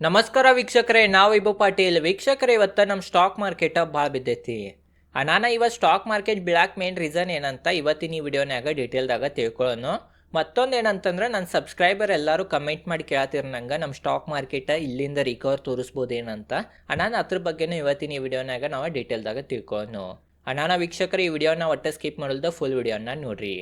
ನಮಸ್ಕಾರ ವೀಕ್ಷಕರೇ, ನಾವು ಇಬ್ಬು ಪಾಟೀಲ್. ವೀಕ್ಷಕರೇ, ಇವತ್ತು ನಮ್ಮ ಸ್ಟಾಕ್ ಮಾರ್ಕೆಟ್ ಭಾಳ ಬಿದ್ದೈತಿ. ಅನಾನ ಇವತ್ತು ಸ್ಟಾಕ್ ಮಾರ್ಕೆಟ್ ಬೀಳಾಕ್ ಮೇನ್ ರೀಸನ್ ಏನಂತ ಇವತ್ತಿನ ಈ ವಿಡಿಯೋನಾಗ ಡೀಟೇಲ್ದಾಗ ತಿಳ್ಕೊಳ್ಳೋನು ಮತ್ತೊಂದು ಏನಂತಂದ್ರೆ ನನ್ನ ಸಬ್ಸ್ಕ್ರೈಬರ್ ಎಲ್ಲರೂ ಕಮೆಂಟ್ ಮಾಡಿ ಕೇಳತ್ತಿರ ನಂಗೆ ನಮ್ಮ ಸ್ಟಾಕ್ ಮಾರ್ಕೆಟ್ ಇಲ್ಲಿಂದ ರಿಕವರ್ ತೋರಿಸ್ಬೋದು ಏನಂತ ನಾನು ಅದ್ರ ಬಗ್ಗೆನೂ ಇವತ್ತಿನ ಈ ವಿಡಿಯೋನಾಗ ನಾವು ಡೀಟೇಲ್ದಾಗ ತಿಳ್ಕೊಳ್ಳೋಣ ಅನಾನ ವೀಕ್ಷಕರು, ಈ ವಿಡಿಯೋನ ಒಟ್ಟು ಸ್ಕಿಪ್ ಮಾಡಲ್ದ ಫುಲ್ ವಿಡಿಯೋನ ನೋಡ್ರಿ.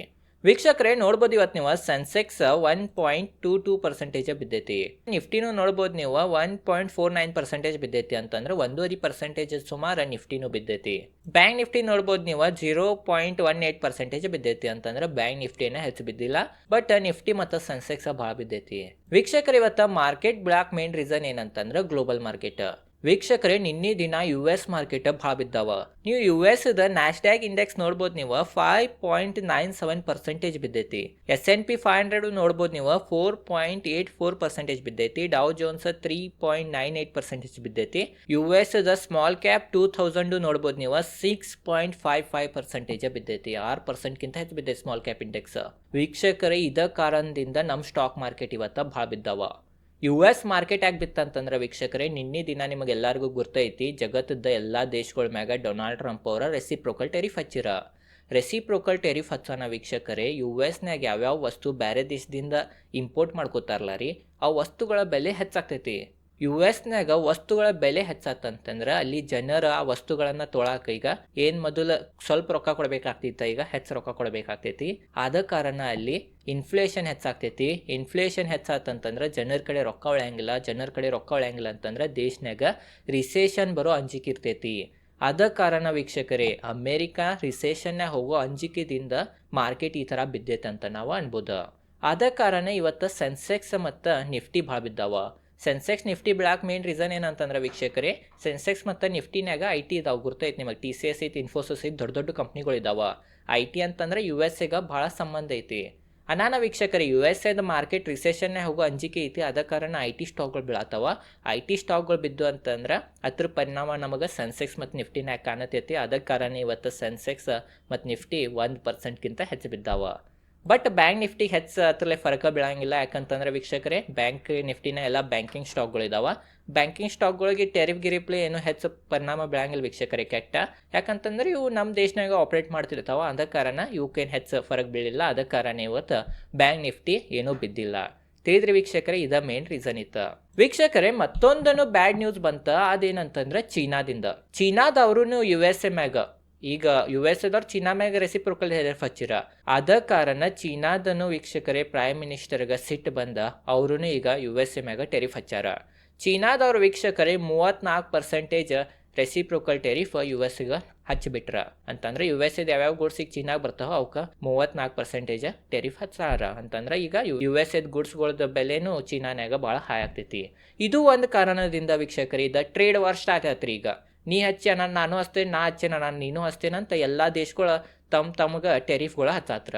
ವೀಕ್ಷಕರೇ, ನೋಡ್ಬೋದು ಇವತ್ತು ನೀವು Sensex one point two two percentage ಬಿದ್ದೈತಿ. ನಿಫ್ಟಿನೂ ನೋಡ್ಬೋದು ನೀವು one point four nine percentage ಬಿದ್ದೈತಿ ಅಂತಂದ್ರೆ ಒಂದೂವರೆ ಪರ್ಸೆಂಟೇಜ್ ಸುಮಾರು ನಿಫ್ಟಿನೂ ಬಿದ್ದೈತಿ. ಬ್ಯಾಂಕ್ ನಿಫ್ಟಿ ನೋಡ್ಬೋದು ನೀವು zero point one eight percentage ಬಿದ್ದೈತಿ ಅಂತಂದ್ರೆ ಬ್ಯಾಂಕ್ ನಿಫ್ಟಿನ ಹೆಚ್ಚು ಬಿದ್ದಿಲ್ಲ ಬಟ್ ನಿಫ್ಟಿ ಮತ್ತು ಸೆನ್ಸೆಕ್ಸ್ ಭಾಳ ಬಿದ್ದೈತಿ. ವೀಕ್ಷಕರು, ಇವತ್ತು ಮಾರ್ಕೆಟ್ ಬ್ಲಾಕ್ ಮೇನ್ ರೀಸನ್ ಏನಂತಂದ್ರೆ ಗ್ಲೋಬಲ್ ಮಾರ್ಕೆಟ್ ವೀಕ್ಷಕರೇ, ನಿನ್ನೆ ದಿನ ಯು ಎಸ್ ಮಾರ್ಕೆಟ್ ಭಾಳ ಬಿದ್ದಾವ ನೀವು ಯು ಎಸ್ ದ ನ್ಯಾಸ್ಡ್ಯಾಕ್ ಇಂಡೆಕ್ಸ್ ನೋಡ್ಬೋದು ನೀವು five point nine seven percentage ಬಿದ್ದೈತಿ. S and P five hundred ನೋಡ್ಬೋದು ನೀವು four point eight four percentage ಬಿದ್ದೈತಿ. Dow Jones three point nine eight percentage ಬಿದ್ದೈತಿ. ಯು ದ ಸ್ಮಾಲ್ ಕ್ಯಾಪ್ ಟೂ ಥೌಸಂಡು ನೋಡ್ಬೋದು ನೀವು six point five five percentage ಬಿದ್ದೈತಿ. ಆರು ಪರ್ಸೆಂಟ್ಗಿಂತ ಹೆಚ್ಚು ಬಿದ್ದೈತಿ small cap index ವೀಕ್ಷಕರೇ, ಇದ ಕಾರಣದಿಂದ ನಮ್ಮ ಸ್ಟಾಕ್ ಮಾರ್ಕೆಟ್ ಇವತ್ತ ಭಾಳ ಬಿದ್ದಾವ ಯು ಎಸ್ ಮಾರ್ಕೆಟ್ ಆಗಿ ಬಿತ್ತಂತಂದ್ರೆ ವೀಕ್ಷಕರೇ, ನಿನ್ನೆ ದಿನ ನಿಮಗೆಲ್ಲರಿಗೂ ಗೊತ್ತೈತಿ ಜಗತ್ತದ ಎಲ್ಲ ದೇಶಗಳ ಮ್ಯಾಗ ಡೊನಾಲ್ಡ್ ಟ್ರಂಪ್ ಅವರ ರೆಸಿಪ್ರೋಕಲ್ ಟೆರಿಫ್ ಹಚ್ಚಿರ. ರೆಸಿಪ್ರೋಕಲ್ ಟೆರಿಫ್ ಹಚ್ಚೋಣ ವೀಕ್ಷಕರೇ ಯು ಎಸ್ನಾಗ ಯಾವ್ಯಾವ ವಸ್ತು ಬೇರೆ ದೇಶದಿಂದ ಇಂಪೋರ್ಟ್ ಮಾಡ್ಕೋತಾರಲ್ಲ ರೀ, ಆ ವಸ್ತುಗಳ ಬೆಲೆ ಹೆಚ್ಚಾಗ್ತೈತಿ. ಯು ಎಸ್ನ್ಯಾಗ ವಸ್ತುಗಳ ಬೆಲೆ ಹೆಚ್ಚಾತಂತಂದ್ರೆ ಅಲ್ಲಿ ಜನರ ಆ ವಸ್ತುಗಳನ್ನು ತೊಳಾಕ ಈಗ ಏನ್ ಮೊದಲು ಸ್ವಲ್ಪ ರೊಕ್ಕ ಕೊಡ್ಬೇಕಾಗ್ತಿತ್ತ ಈಗ ಹೆಚ್ಚು ರೊಕ್ಕ ಕೊಡಬೇಕಾಗ್ತೈತಿ. ಆದ ಕಾರಣ ಅಲ್ಲಿ ಇನ್ಫ್ಲೇಷನ್ ಹೆಚ್ಚಾಗ್ತೈತಿ. ಇನ್ಫ್ಲೇಷನ್ ಹೆಚ್ಚಾತಂತಂದ್ರೆ ಜನರ ಕಡೆ ರೊಕ್ಕ ಉಳಿಯಂಗಿಲ್ಲ ಜನರ ಕಡೆ ರೊಕ್ಕ ಉಳಿಯಂಗಿಲ್ಲ ಅಂತಂದ್ರೆ ದೇಶನಾಗ ರಿಸೇಷನ್ ಬರೋ ಅಂಜಿಕೆ ಇರ್ತೈತಿ. ಅದ ಕಾರಣ ವೀಕ್ಷಕರೇ, ಅಮೇರಿಕಾ ರಿಸೇಷನ್ಯಾಗ ಹೋಗೋ ಅಂಜಿಕೆದಿಂದ ಮಾರ್ಕೆಟ್ ಈ ಥರ ಬಿದ್ದೈತಂತ ನಾವು ಅನ್ಬೋದು. ಆದ ಕಾರಣ ಇವತ್ತು ಸೆನ್ಸೆಕ್ಸ್ ಮತ್ತು ನಿಫ್ಟಿ ಭಾಳ ಬಿದ್ದಾವ. ಸೆನ್ಸೆಕ್ಸ್ ನಿಫ್ಟಿ ಬ್ಲಾಕ್ ಮೇನ್ ರೀಸನ್ ಏನಂತಂದ್ರೆ ವೀಕ್ಷಕರೇ ಸೆನ್ಸೆಕ್ಸ್ ಮತ್ತು ನಿಫ್ಟಿನಾಗ ಐ ಟಿ ಇದಾವೆ ಗುರ್ತೈತೆ ನಿಮಗೆ. ಟಿ ಸಿ ಎಸ್ ಐತಿ ಇನ್ಫೋಸಿಸ್ ಐತಿ, ದೊಡ್ಡ ದೊಡ್ಡ ಕಂಪ್ನಿಗಳಿದ್ದಾವೆ ಐ ಟಿ ಅಂತಂದ್ರೆ ಯು ಎಸ್ ಎಗ ಭಾಳ ಸಂಬಂಧ ಐತಿ. ಅನಾನ ವೀಕ್ಷಕರೇ ಯು ಎಸ್ ಎದ ಮಾರ್ಕೆಟ್ ರಿಸೆಷನ್ನೇ ಹೋಗೋ ಅಂಜಿಕೆ ಐತಿ. ಅದ ಕಾರಣ ಐ ಟಿ ಸ್ಟಾಕ್ಗಳು ಬೀಳತ್ತವ ಐ ಟಿ ಸ್ಟಾಕ್ಗಳು ಬಿದ್ದು ಅಂತಂದ್ರೆ ಅದ್ರ ಪರಿಣಾಮ ನಮಗೆ ಸೆನ್ಸೆಕ್ಸ್ ಮತ್ತು ನಿಫ್ಟಿನಾಗ ಕಾಣತೈತಿ. ಅದ ಕಾರಣ ಇವತ್ತು ಸೆನ್ಸೆಕ್ಸ್ ಮತ್ತು ನಿಫ್ಟಿ ಒಂದು ಪರ್ಸೆಂಟ್ಗಿಂತ ಹೆಚ್ಚು ಬಿದ್ದಾವ. ಬಟ್ ಬ್ಯಾಂಕ್ ನಿಫ್ಟಿ ಹೆಚ್ಚು ಅದ್ರಲ್ಲೇ ಫರಕ ಬೀಳಂಗಿಲ್ಲ. ಯಾಕಂತಂದ್ರೆ ವೀಕ್ಷಕರೇ ಬ್ಯಾಂಕ್ ನಿಫ್ಟಿನ ಎಲ್ಲ ಬ್ಯಾಂಕಿಂಗ್ ಸ್ಟಾಕ್ಗಳಿದಾವ ಬ್ಯಾಂಕಿಂಗ್ ಸ್ಟಾಕ್ಗಳಿಗೆ ಟೆರಿಫ್ ಗಿರಿಪ್ಲೆ ಏನು ಹೆಚ್ಚು ಪರಿಣಾಮ ಬೀಳಂಗಿಲ್ಲ ವೀಕ್ಷಕರೇ, ಕೆಟ್ಟ. ಯಾಕಂತಂದ್ರೆ ಇವು ನಮ್ಮ ದೇಶನಾಗ ಆಪ್ರೇಟ್ ಮಾಡ್ತಿರ್ತಾವ. ಅದ ಕಾರಣ ಇವಕ್ಕೇನು ಹೆಚ್ಚು ಫರಕ್ ಬೀಳಿಲ್ಲ. ಅದ ಕಾರಣ ಇವತ್ತು ಬ್ಯಾಂಕ್ ನಿಫ್ಟಿ ಏನೂ ಬಿದ್ದಿಲ್ಲ. ತಿಳಿದ್ರಿ ವೀಕ್ಷಕರೇ, ಇದ ಮೇನ್ ರೀಸನ್ ಇತ್ತು. ವೀಕ್ಷಕರೇ, ಮತ್ತೊಂದನ್ನು ಬ್ಯಾಡ್ ನ್ಯೂಸ್ ಬಂತ. ಅದೇನಂತಂದ್ರೆ ಚೀನಾದಿಂದ. ಚೀನಾದವ್ರು ಯು ಎಸ್ ಎ ಮ್ಯಾಗ ಈಗ ಯು ಎಸ್ ಎದವ್ರು ಚೀನಾ ಮ್ಯಾಗ ರೆಸಿಪ್ರೋಕಲ್ ಹೆರಫ್ ಹಚ್ಚಿರ. ಅದ ಕಾರಣ ಚೀನಾದನು ವೀಕ್ಷಕರೇ ಪ್ರೈಮ್ ಮಿನಿಸ್ಟರ್ಗ ಸಿಟ್ಟು ಬಂದ ಅವ್ರೂ ಈಗ ಯು ಎಸ್ ಎ ಮ್ಯಾಗ ಟೆರಿಫ್ ಹಚ್ಚಾರ. ಚೀನಾದವ್ರ ವೀಕ್ಷಕರೇ ಮೂವತ್ನಾಲ್ಕು ಪರ್ಸೆಂಟೇಜ್ ರೆಸಿಪ್ರೋಕಲ್ ಟೆರಿಫ್ ಯು ಎಸ್ಗೆ ಹಚ್ಚಿಬಿಟ್ರ ಅಂತಂದ್ರೆ ಯು ಎಸ್ ಎದ್ ಯಾವ್ಯಾವ ಗುಡ್ಸಿಗೆ ಚೀನಾಗ ಬರ್ತಾವ ಅವಕ್ಕೆ ಮೂವತ್ನಾಲ್ಕು ಪರ್ಸೆಂಟೇಜ್ ಟೆರಿಫ್ ಹಚ್ಚಾರ. ಅಂತಂದ್ರೆ ಈಗ ಯು ಎಸ್ ಎದ್ ಗುಡ್ಸ್ಗಳದ ಬೆಲೆನೂ ಚೀನಾನ್ಯಾಗ ಭಾಳ ಹಾಯ್ ಆಗ್ತೈತಿ. ಇದು ಒಂದು ಕಾರಣದಿಂದ ವೀಕ್ಷಕರಿ, ಇದ ಟ್ರೇಡ್ ವಾರ್ ಸ್ಟಾರ್ಟ್ ಆತ್ರಿ ಈಗ. ನೀ ಹಚ್ಚ ನಾನು ನಾನು ಹಚ್ತೇನೆ, ನಾ ಹಚ್ಚೇನ ನಾನು ನೀನು ಹಚ್ತೇನಂತ ಎಲ್ಲ ದೇಶಗಳ ತಮ್ಮ ತಮಗೆ ಟೆರಿಫ್ಗಳು ಹತ್ತಾತ್ರ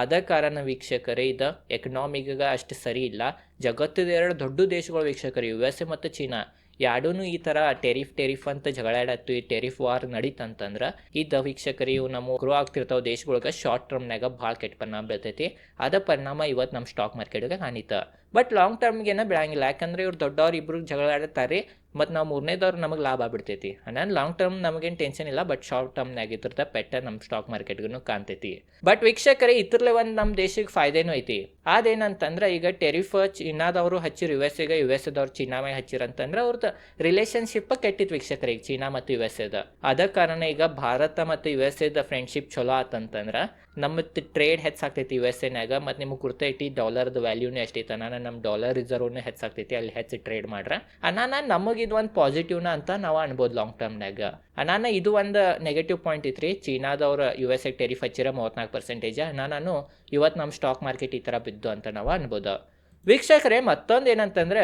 ಆದ ಕಾರಣ ವೀಕ್ಷಕರೇ, ಇದು ಎಕನಾಮಿಗ ಅಷ್ಟು ಸರಿ ಇಲ್ಲ. ಜಗತ್ತದ ಎರಡು ದೊಡ್ಡ ದೇಶಗಳು ವೀಕ್ಷಕರು ಯು ಎಸ್ ಎ ಮತ್ತು ಚೀನಾ. ಎರಡೂ ಈ ಥರ ಟೆರಿಫ್ ಟೆರಿಫ್ ಅಂತ ಜಗಳಾಡತ್ತು ಈ ಟೆರಿಫ್ ವಾರ್ ನಡೀತಂತಂದ್ರೆ. ಇದು ವೀಕ್ಷಕರು, ಇವು ನಮ್ಮ ಗ್ರೋ ಆಗ್ತಿರ್ತಾವ ದೇಶಗಳಿಗೆ ಶಾರ್ಟ್ ಟರ್ಮ್ನಾಗ ಭಾಳ ಕೆಟ್ಟ ಪರಿಣಾಮ ಬೀಳ್ತೈತಿ. ಅದ ಪರಿಣಾಮ ಇವತ್ತು ನಮ್ಮ ಸ್ಟಾಕ್ ಮಾರ್ಕೆಟ್ಗೆ ಕಾಣಿತ ಬಟ್ ಲಾಂಗ್ ಟರ್ಮ್ಗೇನ ಬೆಳಂಗಿಲ್ಲ. ಯಾಕಂದರೆ ಇವ್ರು ದೊಡ್ಡವ್ರು ಇಬ್ರು ಜಗಳಾಡ್ತಾರೆ ಮತ್ತು ನಾವು ಮೂರನೇದವ್ರು ನಮಗೆ ಲಾಭ ಆಗ್ಬಿಡ್ತೈತಿ. ನಾನು ಲಾಂಗ್ ಟರ್ಮ್ ನಮಗೇನು ಟೆನ್ಷನ್ ಇಲ್ಲ ಬಟ್ ಶಾರ್ಟ್ ಟರ್ಮ್ನಾಗ ಇದ್ರದ ಪೆಟ್ಟ ನಮ್ಮ ಸ್ಟಾಕ್ ಮಾರ್ಕೆಟ್ಗೂ ಕಾಣ್ತೈತಿ. ಬಟ್ ವೀಕ್ಷಕರೇ, ಇದ್ರಲ್ಲೇ ಒಂದು ನಮ್ಮ ದೇಶಕ್ಕೆ ಫಾಯ್ದೆನೂ ಐತಿ. ಅದೇನಂತಂದ್ರೆ, ಈಗ ಟೆರಿಫ್ ಚೀನಾದವರು ಹಚ್ಚಿರು ಯು ಎಸ್ ಈಗ ಯು ಎಸ್ ಎದವ್ರು ಚೀನಾ ಮ್ಯಾಗ ಹಚ್ಚಿರಂತಂದ್ರೆ ಅವ್ರದ್ದು ರಿಲೇಷನ್ಶಿಪ್ ಕೆಟ್ಟಿತ್ತು ಈಗ ಚೀನಾ ಮತ್ತು ಯು ಎಸ್ ಎದ ಅದ ಕಾರಣ ಈಗ ಭಾರತ ಮತ್ತು ಯು ಎಸ್ ಎದ ಫ್ರೆಂಡ್ಶಿಪ್ ಚಲೋ ಆತಂತಂದ್ರೆ ನಮ್ಮ ಟ್ರೇಡ್ ಹೆಚ್ಚಾಗ್ತೈತಿ ಯು ಎಸ್ ಎನ್ಯಾಗ ಮತ್ತು ನಿಮಗೆ ಗುರ್ತೈತಿ ಡಾಲರ್ದು ವ್ಯಾಲ್ಯೂನೇ ಅಷ್ಟೈತೆ ನಾನು ನಮ್ಮ ಡಾಲರ್ ರಿಸರ್ವ್ನೇ ಹೆಚ್ಚಾಗ್ತೈತಿ, ಅಲ್ಲಿ ಹೆಚ್ಚು ಟ್ರೇಡ್ ಮಾಡ್ರೆ. ಅನಾನ ನಮಗೆ ಇದು ಒಂದು ಪಾಸಿಟಿವ್ನ ಅಂತ ನಾವು ಅನ್ಬೋದು ಲಾಂಗ್ ಟರ್ಮ್ನಾಗ ಅನಾನ ಇದು ಒಂದು ನೆಗೆಟಿವ್ ಪಾಯಿಂಟ್ ಐತ್ರಿ. ಚೀನಾದವ್ರ ಯು ಎಸ್ ಎ ಟೆರಿಫ್ ಹಚ್ಚಿರ ಮೂವತ್ನಾಲ್ಕು ಪರ್ಸೆಂಟೇಜ್ ನಾನು ಇವತ್ತು ನಮ್ಮ ಸ್ಟಾಕ್ ಮಾರ್ಕೆಟ್ ಈ ಥರ ಬಿದ್ದು ಅಂತ ನಾವು ಅನ್ಬೋದು. ವೀಕ್ಷಕರೇ, ಮತ್ತೊಂದು ಏನಂತಂದ್ರೆ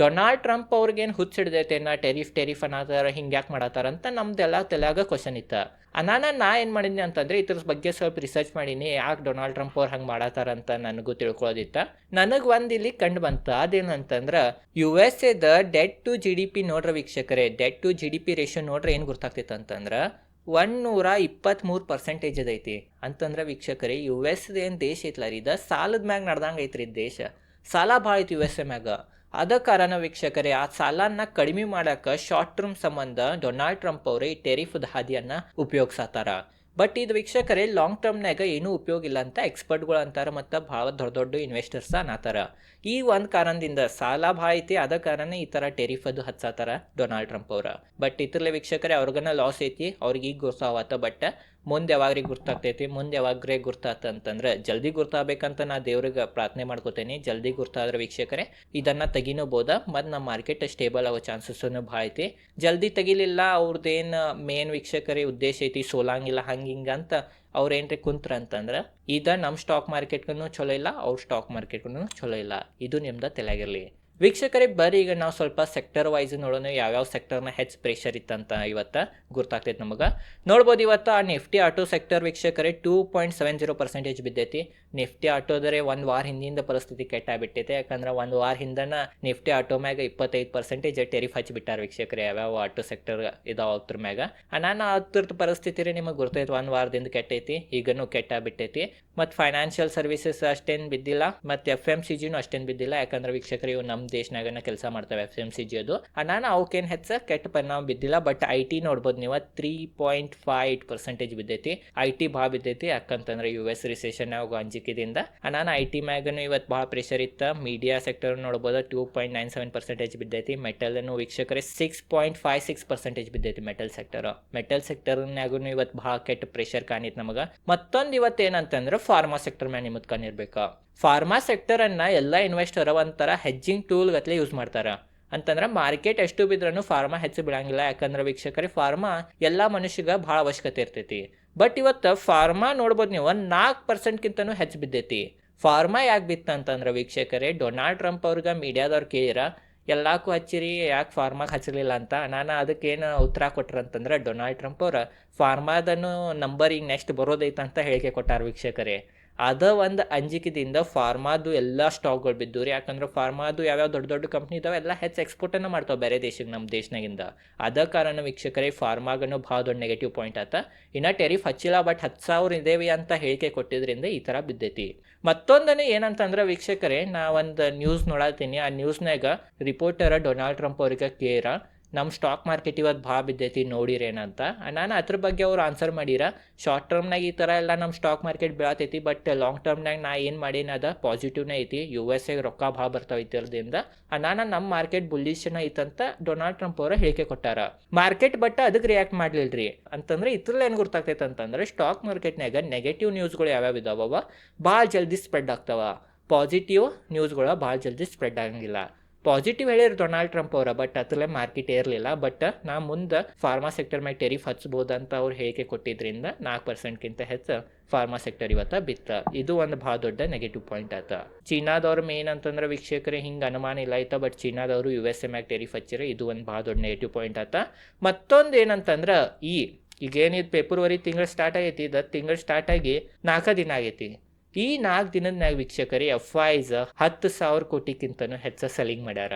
ಡೊನಾಲ್ಡ್ ಟ್ರಂಪ್ ಅವ್ರಿಗೇನು ಹುಚ್ಚಿಡ್ದೈತೆ ಟೆರಿಫ್ ಟೆರಿಫ್ ಅನ್ನೋದಾರ ಹಿಂಗೆ ಯಾಕೆ ಮಾಡತ್ತಾರ ಅಂತ ನಮ್ದೆಲ್ಲ ತಲೆಯಾಗ ಕ್ವಶನ್ ಇತ್ತು. ಅನಾನ ನಾ ಏನು ಮಾಡಿದ್ನಿ ಅಂತಂದ್ರೆ ಇದ್ರ ಬಗ್ಗೆ ಸ್ವಲ್ಪ ರಿಸರ್ಚ್ ಮಾಡೀನಿ. ಯಾಕೆ ಡೊನಾಲ್ಡ್ ಟ್ರಂಪ್ ಅವ್ರು ಹಂಗೆ ಮಾಡತ್ತಾರ ಅಂತ ನನಗೂ ತಿಳ್ಕೊಳ್ಳೋದಿತ್ತ ನನಗೆ ಒಂದು ಇಲ್ಲಿ ಕಂಡು ಬಂತು. ಅದೇನಂತಂದ್ರೆ ಯು ಎಸ್ ಎದ debt to G D P ನೋಡ್ರಿ ವೀಕ್ಷಕರೇ. Debt to G D P ratio ನೋಡ್ರೆ ಏನು ಗೊತ್ತಾಗ್ತಿತ್ತು ಅಂತಂದ್ರೆ ಒನ್ನೂರ ಇಪ್ಪತ್ತ್ಮೂರು ಪರ್ಸೆಂಟೇಜ್ ಅದೈತಿ. ಅಂತಂದ್ರೆ ವೀಕ್ಷಕರೇ ಯು ಎಸ್ ಏನು ದೇಶ ಐತ್ಲ ರೀ? ಇದು ಸಾಲದ ಮ್ಯಾಗ ನಡ್ದಂಗೆ ಐತ್ರಿ ದೇಶ. ಸಾಲ ಭಾಳ ಐತಿ ಯು ಎಸ್ ಎ ಮ್ಯಾಗ. ಅದ ಕಾರಣ ವೀಕ್ಷಕರೇ, ಆ ಸಾಲನ್ನ ಕಡಿಮೆ ಮಾಡಕ್ಕೆ ಶಾರ್ಟ್ ಟರ್ಮ್ ಸಂಬಂಧ ಡೊನಾಲ್ಡ್ ಟ್ರಂಪ್ ಅವರೇ ಈ ಟೆರಿಫ್ ಹಾದಿಯನ್ನ ಉಪಯೋಗಿಸತ್ತಾರ ಬಟ್ ಇದು ವೀಕ್ಷಕರೇ ಲಾಂಗ್ ಟರ್ಮ್ನಾಗ ಏನೂ ಉಪಯೋಗ ಇಲ್ಲ ಅಂತ ಎಕ್ಸ್ಪರ್ಟ್ಗಳು ಅಂತಾರೆ ಮತ್ತು ಭಾಳ ದೊಡ್ಡ ದೊಡ್ಡ ಇನ್ವೆಸ್ಟರ್ಸ್ ಅನ್ನತಾರ. ಈ ಒಂದು ಕಾರಣದಿಂದ ಸಾಲ ಭಾಳ ಅದ ಕಾರಣ ಈ ಥರ ಟೆರಿಫ್ ಅದು ಹಚ್ಚಾತಾರ ಡೊನಾಲ್ಡ್ ಟ್ರಂಪ್ ಅವ್ರ. ಬಟ್ ಇದ್ರಲ್ಲೇ ವೀಕ್ಷಕರೇ, ಅವ್ರಿಗನ ಲಾಸ್ ಐತಿ ಅವ್ರಿಗೆ ಈಗ ಗೊತ್ತಾವತ್ತ ಬಟ್ ಮುಂದೆ ಯಾವಾಗ್ರಿ ಗುರ್ತಾಗ್ತೈತಿ? ಮುಂದೆ ಯಾವಾಗ್ರೆ ಗುರ್ತಾತ ಅಂತಂದ್ರೆ ಜಲ್ದಿ ಗುರ್ತಾಗಬೇಕಂತ ನಾ ದೇವ್ರಿಗೆ ಪ್ರಾರ್ಥನೆ ಮಾಡ್ಕೋತೇನೆ. ಜಲ್ದಿ ಗುರ್ತಾದ್ರೆ ವೀಕ್ಷಕರೇ, ಇದನ್ನ ತೆಗಿನೋಬೋದ? ಮತ್ತು ನಮ್ಮ ಮಾರ್ಕೆಟ್ ಸ್ಟೇಬಲ್ ಆಗೋ ಚಾನ್ಸಸ್ಸನ್ನು ಭಾಳ ಐತಿ. ಜಲ್ದಿ ತೆಗಿಲಿಲ್ಲ ಅವ್ರದ್ದೇನು ಮೇನ್ ವೀಕ್ಷಕರೇ ಉದ್ದೇಶ ಐತಿ, ಸೋಲಂಗಿಲ್ಲ ಹಂಗೆ ಹಿಂಗೆ ಅಂತ ಅವ್ರು ಏನ್ರಿ ಕುಂತ್ರ ಅಂತಂದ್ರೆ ಇದ ನಮ್ಮ ಸ್ಟಾಕ್ ಮಾರ್ಕೆಟ್ಗೂ ಚಲೋ ಇಲ್ಲ, ಅವ್ರ ಸ್ಟಾಕ್ ಮಾರ್ಕೆಟ್ಗೂ ಚಲೋ ಇಲ್ಲ. ಇದು ನಿಮ್ದು ತಲೆಯಾಗಿರಲಿ. ವೀಕ್ಷಕರೇ, ಬರೀ ಈಗ ನಾವು ಸ್ವಲ್ಪ ಸೆಕ್ಟರ್ ವೈಸ್ ನೋಡೋಣ, ಯಾವ್ಯಾವ ಸೆಕ್ಟರ್ನ ಹೆಚ್ಚು ಪ್ರೆಷರ್ ಇತ್ತಂತ ಇವತ್ತು ಗುರ್ತಾಗ್ತೈತೆ ನಮಗೆ. ನೋಡ್ಬೋದು ಇವತ್ತು ಆ ನಿಫ್ಟಿ ಆಟೋ ಸೆಕ್ಟರ್ ವೀಕ್ಷಕರೇ two point seven zero percentage ಬಿದ್ದೈತಿ. Nifty ಆಟೋದರೆ ಒಂದು ವಾರ ಹಿಂದಿಂದ ಪರಿಸ್ಥಿತಿ ಕೆಟ್ಟಾಗ್ಬಿಟ್ಟೈತೆ. ಯಾಕಂದ್ರೆ ಒಂದು ವಾರ ಹಿಂದನ ನಿಫ್ಟಿ ಆಟೋ ಮ್ಯಾಗ ಇಪ್ಪತ್ತೈದು ಪರ್ಸೆಂಟೇಜ್ ಟೆರಿಫ್ ಹಚ್ಚಿಬಿಟ್ಟಾರ ವೀಕ್ಷಕರೇ, ಯಾವ್ಯಾವ ಆಟೋ ಸೆಕ್ಟರ್ ಇದಾವ ಅದ್ರ ಮ್ಯಾಗ. ನಾನು ಅದ್ರದ್ದು ಪರಿಸ್ಥಿತಿ ರೀ ನಿಮಗೆ ಗೊತ್ತೈತೆ ಒಂದು ವಾರದಿಂದ ಕೆಟ್ಟೈತಿ, ಈಗನೂ ಕೆಟ್ಟಾಗ್ಬಿಟ್ಟೈತಿ. ಮತ್ತು ಫೈನಾನ್ಷಿಯಲ್ ಸರ್ವಿಸಸ್ ಅಷ್ಟೇನು ಬಿದ್ದಿಲ್ಲ, ಮತ್ತು ಎಫ್ ಎಂ ಸಿ ಜಿನೂ ಅಷ್ಟೇನು ಬಿದ್ದಿಲ್ಲ. ಯಾಕಂದ್ರೆ ವೀಕ್ಷಕರು, ಇವು ನಮ್ಮ ದೇಶನಾಗನ ಕೆಲಸ ಮಾಡ್ತಾವೆ ಎಫ್ ಎಂ ಸಿ ಜಿ ಅದು. ನಾನು ಅವಕ್ಕೇನು ಹೆಚ್ಚ ಕೆಟ್ಟ ಪರಿಣಾಮ ಬಿದ್ದಿಲ್ಲ ಬಟ್ ಐ ಟಿ ನೋಡ್ಬೋದು ನೀವು three point five eight percentage ಬಿದ್ದೈತಿ. I T ಭಾಳ ಬಿದ್ದೈತಿ, ಯಾಕಂತಂದ್ರೆ ಯು ಎಸ್ ರಿಸೆಷನ್ ಅಂಜಿಕೆದಿಂದ. ನಾನು ಐ ಟಿ ಮ್ಯಾಗನು ಇವತ್ತು ಭಾಳ ಪ್ರೆಷರ್ ಇತ್ತು. ಮೀಡಿಯಾ ಸೆಕ್ಟರ್ ನೋಡ್ಬೋದು two point nine seven percentage ಬಿದ್ದೈತಿ. ಮೆಟಲ್ನು ವೀಕ್ಷಕರೇ six point five six percentage ಬಿದ್ದೈತಿ metal sector metal ಸೆಕ್ಟರ್ನಾಗೂ ಇವತ್ತು ಭಾಳ ಕೆಟ್ಟ ಪ್ರೆಷರ್ ಕಾಣಿತ್ತು ನಮಗೆ. ಮತ್ತೊಂದು ಇವತ್ತು ಏನಂತಂದ್ರೆ ಫಾರ್ಮಾ ಸೆಕ್ಟರ್ ಮ್ಯಾಗ ನಿಮ್ಮದು ಕಾಣಿರ್ಬೇಕು ಫಾರ್ಮಾ ಸೆಕ್ಟರನ್ನು ಎಲ್ಲ ಇನ್ವೆಸ್ಟರ್ ಒಂಥರ ಹೆಜ್ಜಿಂಗ್ ಟೂಲ್ ಗತ್ಲೆ ಯೂಸ್ ಮಾಡ್ತಾರೆ. ಅಂತಂದ್ರೆ ಮಾರ್ಕೆಟ್ ಎಷ್ಟು ಬಿದ್ರೂ ಫಾರ್ಮಾ ಹೆಚ್ಚು ಬಿಡಂಗಿಲ್ಲ. ಯಾಕಂದ್ರೆ ವೀಕ್ಷಕರೇ ಫಾರ್ಮಾ ಎಲ್ಲ ಮನುಷ್ಯಗೆ ಭಾಳ ಅವಶ್ಯಕತೆ ಇರ್ತೈತಿ. ಬಟ್ ಇವತ್ತು ಫಾರ್ಮಾ ನೋಡ್ಬೋದು ನೀವು ನಾಲ್ಕು ಪರ್ಸೆಂಟ್ಗಿಂತನೂ ಹೆಚ್ಚು ಬಿದ್ದೈತಿ. ಫಾರ್ಮಾ ಯಾಕೆ ಬಿತ್ತ ಅಂತಂದ್ರೆ ವೀಕ್ಷಕರೇ ಡೊನಾಲ್ಡ್ ಟ್ರಂಪ್ ಅವ್ರಿಗೆ ಮೀಡಿಯಾದವ್ರು ಕೇಳಿರ ಎಲ್ಲಕ್ಕೂ ಹಚ್ಚಿರಿ, ಯಾಕೆ ಫಾರ್ಮಾಗೆ ಹಚ್ಚಲಿಲ್ಲ ಅಂತ. ನಾನು ಅದಕ್ಕೇನು ಉತ್ತರ ಕೊಟ್ರ ಅಂತಂದ್ರೆ ಡೊನಾಲ್ಡ್ ಟ್ರಂಪ್ ಅವ್ರು ಫಾರ್ಮಾದನ್ನು ನಂಬರ್ ಈಗ ನೆಕ್ಸ್ಟ್ ಬರೋದೈತೆ ಅಂತ ಹೇಳಿಕೆ ಕೊಟ್ಟಾರ ವೀಕ್ಷಕರೇ. ಅದ ಒಂದು ಅಂಜಿಕೆದಿಂದ ಫಾರ್ಮಾದು ಎಲ್ಲ ಸ್ಟಾಕ್ಗಳು ಬಿದ್ದು ರೀ ಯಾಕಂದ್ರೆ ಫಾರ್ಮಾದು ಯಾವ್ಯಾವ ದೊಡ್ಡ ದೊಡ್ಡ ಕಂಪ್ನಿ ಇದಾವೆ, ಎಲ್ಲ ಹೆಚ್ಚು ಎಕ್ಸ್ಪೋರ್ಟನ್ನು ಮಾಡ್ತಾವೆ ಬೇರೆ ದೇಶಕ್ಕೆ ನಮ್ಮ ದೇಶನಾಗಿಂದ. ಅದ ಕಾರಣ ವೀಕ್ಷಕರೇ ಫಾರ್ಮಾಗನು ಭಾಳ ದೊಡ್ಡ ನೆಗೆಟಿವ್ ಪಾಯಿಂಟ್ ಆತ. ಇನ್ನು ಟೆರಿಫ್ ಹಚ್ಚಿಲ್ಲ ಬಟ್ ಹತ್ತು ಸಾವಿರ ಇದೇವಿ ಅಂತ ಹೇಳಿಕೆ ಕೊಟ್ಟಿದ್ರಿಂದ ಈ ಥರ ಬಿದ್ದೈತಿ. ಮತ್ತೊಂದನೇ ಏನಂತಂದ್ರೆ ವೀಕ್ಷಕರೇ ನಾ ಒಂದು ನ್ಯೂಸ್ ನೋಡತ್ತೀನಿ ಆ ನ್ಯೂಸ್ನಾಗ ರಿಪೋರ್ಟರ್ ಡೊನಾಲ್ಡ್ ಟ್ರಂಪ್ ಅವ್ರಿಗೆ ಕೇರ. ನಮ್ಮ ಸ್ಟಾಕ್ ಮಾರ್ಕೆಟ್ ಇವತ್ತು ಭಾಳ ಬಿದ್ದೈತಿ ನೋಡಿರೇನಂತ ನಾನು ಅದ್ರ ಬಗ್ಗೆ ಅವ್ರು ಆನ್ಸರ್ ಮಾಡಿರ. ಶಾರ್ಟ್ ಟರ್ಮ್ನಾಗ ಈ ಥರ ಎಲ್ಲ ನಮ್ಮ ಸ್ಟಾಕ್ ಮಾರ್ಕೆಟ್ ಬೀಳತೈತಿ ಬಟ್ ಲಾಂಗ್ ಟರ್ಮ್ನಾಗ ನಾ ಏನು ಮಾಡೀನಿ ಅದ ಪಾಸಿಟಿವ್ನೇ ಐತಿ. ಯು ಎಸ್ ಎಗೆ ರೊಕ್ಕ ಭಾಳ ಬರ್ತಾವ ಇದ್ರದಿಂದ ನಾನು ನಮ್ಮ ಮಾರ್ಕೆಟ್ ಬುಲ್ಲಿಶನ ಐತಂತ ಡೊನಾಲ್ಡ್ ಟ್ರಂಪ್ ಅವರು ಹೇಳಿಕೆ ಕೊಟ್ಟಾರ. ಮಾರ್ಕೆಟ್ ಬಟ್ ಅದಕ್ಕೆ ರಿಯಾಕ್ಟ್ ಮಾಡಲಿಲ್ರಿ. ಅಂತಂದ್ರೆ ಇದ್ರಲ್ಲಿ ಏನು ಗೊತ್ತಾಗ್ತೈತೆ ಅಂತಂದ್ರೆ ಸ್ಟಾಕ್ ಮಾರ್ಕೆಟ್ನಾಗ ನೆಗೆಟಿವ್ ನ್ಯೂಸ್ಗಳು ಯಾವ್ಯಾವ ಇದಾವ ಭಾಳ ಜಲ್ದಿ ಸ್ಪ್ರೆಡ್ ಆಗ್ತಾವ. ಪಾಸಿಟಿವ್ ನ್ಯೂಸ್ಗಳು ಭಾಳ ಜಲ್ದಿ ಸ್ಪ್ರೆಡ್ ಆಗಂಗಿಲ್ಲ. ಪಾಸಿಟಿವ್ ಹೇಳಿದ್ರು ಡೊನಾಲ್ಡ್ ಟ್ರಂಪ್ ಅವರ ಬಟ್ ಅದ್ರಲ್ಲಿ ಮಾರ್ಕೆಟ್ ಇರಲಿಲ್ಲ ಬಟ್ ನಾ ಮುಂದೆ ಫಾರ್ಮಾ ಸೆಕ್ಟರ್ ಮ್ಯಾಗ ಟೆರಿಫ್ ಹಚ್ಬೋದು ಅಂತ ಅವ್ರು ಹೇಳಿಕೆ ಕೊಟ್ಟಿದ್ರಿಂದ ನಾಲ್ಕು ಪರ್ಸೆಂಟ್ಗಿಂತ ಹೆಚ್ಚು ಫಾರ್ಮಾ ಸೆಕ್ಟರ್ ಇವತ್ತು ಬಿತ್ತ. ಇದು ಒಂದು ಭಾಳ ದೊಡ್ಡ ನೆಗೆಟಿವ್ ಪಾಯಿಂಟ್ ಆತ. ಚೀನಾದವ್ರು ಮೇನ್ ಅಂತಂದ್ರೆ ವೀಕ್ಷಕರೇ ಹಿಂಗೆ ಅನುಮಾನ ಇಲ್ಲ ಆಯ್ತಾ ಬಟ್ ಚೀನಾದವರು ಯು ಎಸ್ ಎ ಮ್ಯಾಗ ಟೆರಿಫ್ ಹಚ್ಚಿರ ಇದು ಒಂದು ಭಾಳ ದೊಡ್ಡ ನೆಗೆಟಿವ್ ಪಾಯಿಂಟ್ ಆತ. ಮತ್ತೊಂದು ಏನಂತಂದ್ರೆ ಈ ಈಗ ಏನಿದು ಫೆಬ್ರವರಿ ತಿಂಗಳು ಸ್ಟಾರ್ಟ್ ಆಗೈತಿ, ಇದು ತಿಂಗಳು ಸ್ಟಾರ್ಟ್ ಆಗಿ ನಾಲ್ಕು ದಿನ ಆಗೈತಿ. ಈ ನಾಲ್ಕು ದಿನದ ವೀಕ್ಷಕರಿ ಎಫ್ ಐಸ್ ಹತ್ತು ಸಾವಿರ ಕೋಟಿಗಿಂತನೂ ಹೆಚ್ಚು ಸೆಲ್ಲಿಂಗ್ ಮಾಡ್ಯಾರ.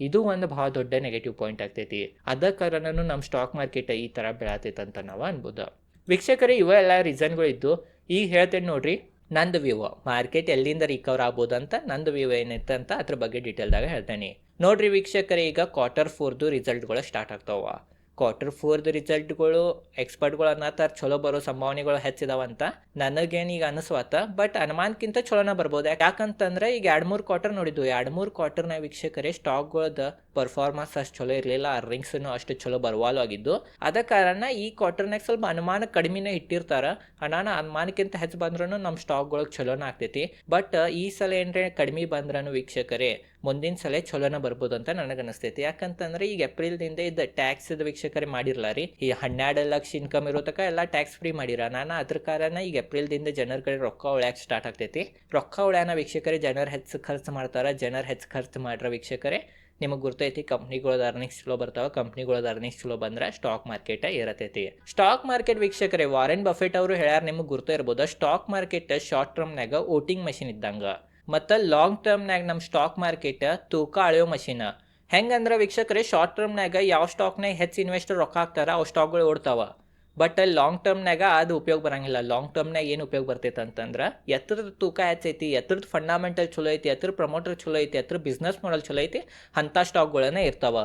ಇದು ಒಂದು ಭಾಳ ದೊಡ್ಡ ನೆಗೆಟಿವ್ ಪಾಯಿಂಟ್ ಆಗ್ತೈತಿ. ಅದ ಕಾರಣನು ನಮ್ಮ ಸ್ಟಾಕ್ ಮಾರ್ಕೆಟ್ ಈ ಥರ ಬೆಳತೈತೆ ಅಂತ ನಾವು ಅನ್ಬೋದು. ವೀಕ್ಷಕರೇ, ಇವ ಎಲ್ಲ ರೀಸನ್ಗಳು ಇದ್ದು, ಈಗ ಹೇಳ್ತೇನೆ ನೋಡ್ರಿ, ನಂದು ವ್ಯೂ ಮಾರ್ಕೆಟ್ ಎಲ್ಲಿಂದ ರಿಕವರ್ ಆಗ್ಬೋದು ಅಂತ ನಂದು ವ್ಯೂ ಏನೈತೆ ಅಂತ ಅದ್ರ ಬಗ್ಗೆ ಡೀಟೇಲ್ದಾಗ ಹೇಳ್ತೇನೆ. ನೋಡ್ರಿ ವೀಕ್ಷಕರೇ, ಈಗ ಕ್ವಾರ್ಟರ್ ಫೋರ್ದು ರಿಸಲ್ಟ್ಗಳು ಸ್ಟಾರ್ಟ್ ಆಗ್ತಾವ. ಕ್ವಾರ್ಟರ್ ಫೋರ್ದು ರಿಸಲ್ಟ್ಗಳು ಎಕ್ಸ್ಪರ್ಟ್ಗಳು ಅನ್ನತ್ತಾರ ಚಲೋ ಬರೋ ಸಂಭಾವನೆಗಳು ಹೆಚ್ಚಿದಾವಂತ. ನನಗೇನು ಈಗ ಅನಿಸ್ವಾತ ಬಟ್ ಅನುಮಾನಕ್ಕಿಂತ ಚಲೋನ ಬರ್ಬೋದು. ಯಾಕಂತಂದ್ರೆ ಈಗ ಎರಡು ಮೂರು ಕ್ವಾರ್ಟರ್ ನೋಡಿದ್ವು. ಎರಡು ಮೂರು ಕ್ವಾರ್ಟರ್ನ ವೀಕ್ಷಕರೇ ಸ್ಟಾಕ್ಗಳದ ಪರ್ಫಾರ್ಮೆನ್ಸ್ ಅಷ್ಟು ಚಲೋ ಇರಲಿಲ್ಲ ಅರ್ನಿಂಗ್ಸನ್ನು ಅಷ್ಟು ಚಲೋ ಬರವಾಲು ಆಗಿದ್ದು. ಅದ ಕಾರಣ ಈ ಕ್ವಾರ್ಟರ್ನಾಗ ಸ್ವಲ್ಪ ಅನುಮಾನ ಕಡಿಮೆನೇ ಇಟ್ಟಿರ್ತಾರ. ಹಣಾನ ಅನುಮಾನಕ್ಕಿಂತ ಹೆಚ್ಚು ಬಂದ್ರೂ ನಮ್ಮ ಸ್ಟಾಕ್ಗಳಿಗೆ ಚಲೋನ ಆಗ್ತೈತಿ. ಬಟ್ ಈ ಸಲ ಏನ್ರೆ ಕಡಿಮೆ ಬಂದ್ರೂ ವೀಕ್ಷಕರೇ, ಮುಂದಿನ ಸಲ ಚಲೋನ ಬರ್ಬೋದು ಅಂತ ನನಗೆ ಅನಿಸ್ತೈತಿ ಯಾಕಂತಂದ್ರೆ ಈಗ ಏಪ್ರಿಲ್ದಿಂದ ಇದ್ದ ಟ್ಯಾಕ್ಸ್ ವೀಕ್ಷಕರೇ ಮಾಡಿರಲ್ಲ ರೀ? ಈ ಹನ್ನೆರಡು ಲಕ್ಷ ಇನ್ಕಮ್ ಇರೋತಕ ಎಲ್ಲ ಟ್ಯಾಕ್ಸ್ ಫ್ರೀ ಮಾಡಿರ? ನಾನು ಅದ್ರ ಕಾರಣ ಈಗ ಏಪ್ರಿಲ್ದಿಂದ ಜನರ ಕಡೆ ರೊಕ್ಕ ಉಳ್ಯಾಕೆ ಸ್ಟಾರ್ಟ್ ಆಗ್ತೈತಿ. ರೊಕ್ಕ ಉಳ್ಯಾನ ವೀಕ್ಷಕರೇ ಜನರ ಹೆಚ್ಚು ಖರ್ಚು ಮಾಡ್ತಾರ. ಜನರ ಹೆಚ್ಚು ಖರ್ಚು ಮಾಡ್ರ ವೀಕ್ಷಕರೇ, ನಿಮಗೆ ಗುರ್ತೈತಿ ಕಂಪ್ನಿಗಳದ ಅರ್ನಿಂಗ್ಸ್ ಚಲೋ ಬರ್ತಾವ ಕಂಪ್ನಿಗಳದ ಅರ್ನಿಂಗ್ಸ್ ಚಲೋ ಬಂದ್ರೆ ಸ್ಟಾಕ್ ಮಾರ್ಕೆಟ್ ಇರತೈತಿ ಸ್ಟಾಕ್ ಮಾರ್ಕೆಟ್ ವೀಕ್ಷಕರೇ ವಾರೆನ್ ಬಫೆಟ್ ಅವರು ಹೇಳ್ಯಾರ ನಿಮಗೆ ಗುರ್ತ ಇರ್ಬೋದು ಸ್ಟಾಕ್ ಮಾರ್ಕೆಟ್ ಶಾರ್ಟ್ ಟರ್ಮ್ನಾಗ ವೋಟಿಂಗ್ ಮಷಿನ್ ಇದ್ದಂಗ. ಮತ್ತು ಲಾಂಗ್ ಟರ್ಮ್ನಾಗ ನಮ್ಮ ಸ್ಟಾಕ್ ಮಾರ್ಕೆಟ್ ತೂಕ ಅಳೆಯೋ ಮಷಿನ್ ಹೆಂಗಂದ್ರೆ ವೀಕ್ಷಕರೇ ಶಾರ್ಟ್ ಟರ್ಮ್ನಾಗ ಯಾವ ಸ್ಟಾಕ್ನಾಗ ಹೆಚ್ಚು ಇನ್ವೆಸ್ಟರ್ ರೊಕ್ಕ ಹಾಕ್ತಾರ, ಅವು ಸ್ಟಾಕ್ಗಳು ಓಡ್ತಾವ. ಬಟ್ ಲಾಂಗ್ ಟರ್ಮ್ನಾಗ ಅದು ಉಪಯೋಗ ಬರಂಗಿಲ್ಲ. ಲಾಂಗ್ ಟರ್ಮ್ನಾಗ ಏನು ಉಪಯೋಗ ಬರ್ತೈತೆ ಅಂತಂದ್ರೆ ಎತ್ತರದ ತೂಕ ಹೆಚ್ಚೈತಿ ಎತ್ತರದ ಫಂಡಮೆಂಟಲ್ ಚಲೋ ಐತಿ, ಎತ್ತರ ಪ್ರಮೋಟರ್ ಚಲೋ ಐತಿ, ಎತ್ತರ ಬಿಸ್ನೆಸ್ ಮಾಡಲ್ ಚಲೋ ಐತಿ, ಅಂಥ ಸ್ಟಾಕ್ಗಳನ್ನ ಇರ್ತಾವ.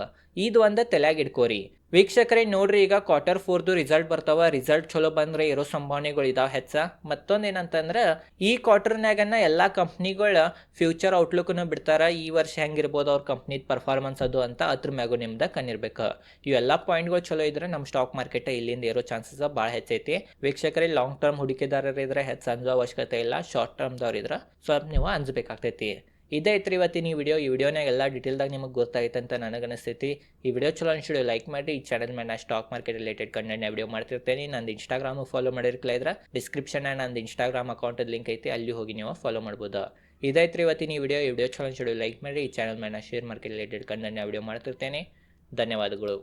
ಇದು ಒಂದು ತಲೆಯಾಗ ಇಟ್ಕೋರಿ. ವೀಕ್ಷಕರೇ, ನೋಡ್ರಿ, ಈಗ ಕ್ವಾರ್ಟರ್ ಫೋರ್ದು ರಿಸಲ್ಟ್ ಬರ್ತಾವ. ರಿಸಲ್ಟ್ ಚಲೋ ಬಂದ್ರೆ ಇರೋ ಸಂಭಾವನೆಗಳು ಇದಾವೆ ಹೆಚ್ಚ. ಮತ್ತೊಂದು ಏನಂತಂದ್ರೆ ಈ ಕ್ವಾರ್ಟರ್ನಾಗನ ಎಲ್ಲ ಕಂಪ್ನಿಗಳ ಫ್ಯೂಚರ್ ಔಟ್ಲುಕ್ನು ಬಿಡ್ತಾರ. ಈ ವರ್ಷ ಹೆಂಗಿರ್ಬೋದು ಅವ್ರ ಕಂಪ್ನಿದ ಪರ್ಫಾರ್ಮೆನ್ಸ್ ಅದು ಅಂತ ಅದ್ರ ಮ್ಯಾಗು ನಿಮ್ದು ಕಣ್ಣಿರ್ಬೇಕು. ಇವೆಲ್ಲ ಪಾಯಿಂಟ್ಗಳು ಚಲೋ ಇದ್ರೆ ನಮ್ಮ ಸ್ಟಾಕ್ ಮಾರ್ಕೆಟ್ ಇಲ್ಲಿಂದ ಇರೋ ಚಾನ್ಸಸ್ ಭಾಳ ಹೆಚ್ಚೈತಿ ವೀಕ್ಷಕರೇ ಲಾಂಗ್ ಟರ್ಮ್ ಹೂಡಿಕೆದಾರರಿದ್ರೆ ಹೆಚ್ಚು ಅಂಜೋ ಅವಶ್ಯಕತೆ ಇಲ್ಲ. ಶಾರ್ಟ್ ಟರ್ಮ್ದವ್ರು ಇದ್ರೆ ಸ್ವಲ್ಪ ನೀವು ಅಂಜಬೇಕಾಗ್ತೈತಿ. ಇದೇ ಐತ್ರಿ ಇವತ್ತಿನ ಈ ವಿಡಿಯೋ ಈ ವಿಡಿಯೋನಾಗ ಎಲ್ಲ ಡೀಟೇಲ್ದಾಗ ನಿಮಗೆ ಗೊತ್ತಾಯ್ತು ಅಂತ ನನಗೆ ಅನಿಸ್ತೈತಿ ಈ ವಿಡಿಯೋ ಚಲೋ ಅನ್ಸಿಡಿ ಲೈಕ್ ಮಾಡಿ ಈ ಚಾನಲ್ ಮೇಲೆ ನಾನು ಸ್ಟಾಕ್ ಮಾರ್ಕೆಟ್ ರಿಲೇಟೆಡ್ ಕಂಟೆಂಟ್ನ ವಿಡಿಯೋ ಮಾಡ್ತಿರ್ತೇನೆ. ನಂದು ಇನ್ಸ್ಟಾಗ್ರಾಮ್ ಫಾಲೋ ಮಾಡಿರ್ಕಲ ಇದ್ರೆ ಡಿಸ್ಕ್ರಿಪ್ಷನ್ ನಂದು ಇನ್ಸ್ಟಾಗ್ರಾಮ್ ಅಕೌಂಟ್ ಲಿಂಕ್ ಐತಿ, ಅಲ್ಲಿ ಹೋಗಿ ನೀವು ಫಾಲೋ ಮಾಡ್ಬೋದು. ಇದಾಯ್ತು ಇವತ್ತಿನ ಈ ವಿಡಿಯೋ ಈ ವಿಡಿಯೋ ಚಲೋ ಅನ್ಸಿಡಿ ಲೈಕ್ ಮಾಡಿ ಈ ಚಾನಲ್ ಮೇಲೆ ನಾನು ಶೇರ್ ಮಾರ್ಕೆಟ್ ರಿಲೇಟೆಡ್ ಕಂಟೆಂಟ್ನ ವಿಡಿಯೋ ಮಾಡ್ತಿರ್ತೇನೆ. ಧನ್ಯವಾದಗಳು.